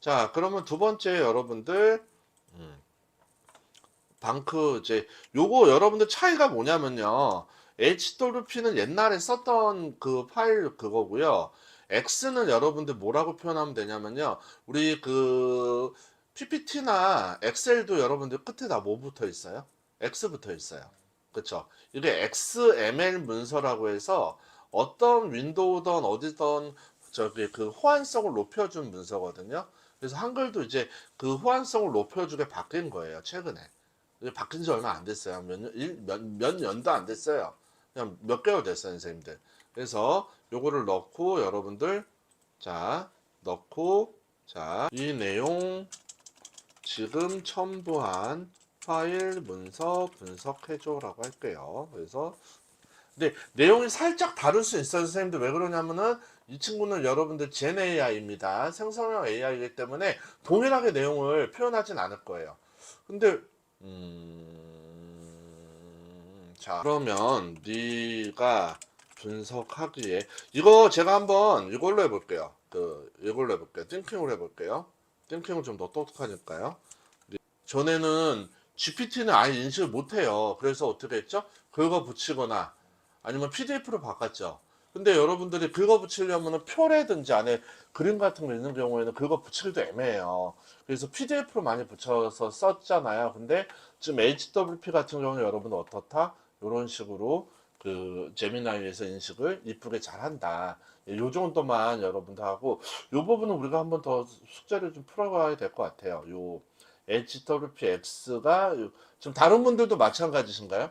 자, 그러면 두 번째 여러분들 음, 방크 이제 요거 여러분들 차이가 뭐냐면요. HWP는 옛날에 썼던 그 파일 그거고요. X는 여러분들 뭐라고 표현하면 되냐면요. 우리 그 PPT나 엑셀도 여러분들 끝에 다 뭐 붙어 있어요? X 붙어 있어요. 그쵸? 이게 XML 문서라고 해서 어떤 윈도우든 어디든 저기 그 호환성을 높여준 문서거든요. 그래서 한글도 이제 그 호환성을 높여주게 바뀐 거예요, 최근에. 바뀐 지 얼마 안 됐어요. 몇, 년, 일- 몇, 몇 년도 안 됐어요. 그냥 몇 개월 됐어요, 선생님들. 그래서 요거를 넣고 여러분들, 자, 넣고, 자, 이 내용 지금 첨부한 파일 문서 분석해줘라고 할게요. 그래서 근데 내용이 살짝 다를 수 있어요, 선생님들. 왜 그러냐면은 이 친구는 여러분들 젠 AI입니다. 생성형 AI이기 때문에 동일하게 내용을 표현하진 않을 거예요. 근데 음... 자, 그러면 네가 분석하기에 이거 제가 한번 이걸로 해볼게요. 그 이걸로 해볼게요. 띵킹으로 해볼게요. 띵킹은 좀 더 똑똑하니까요. 전에는 GPT는 아예 인식을 못해요. 그래서 어떻게 했죠? 긁어 붙이거나 아니면 PDF로 바꿨죠. 근데 여러분들이 긁어 붙이려면 표라든지 안에 그림 같은 거 있는 경우에는 긁어 붙이기도 애매해요. 그래서 PDF로 많이 붙여서 썼잖아요. 근데 지금 HWP 같은 경우는 여러분 어떻다? 이런 식으로 그 제미나이에서 인식을 이쁘게 잘한다. 예, 요 정도만 여러분들 하고 요 부분은 우리가 한번 더 숙제를 좀 풀어가야 될 것 같아요. 요 HWPX가 지금 다른 분들도 마찬가지신가요?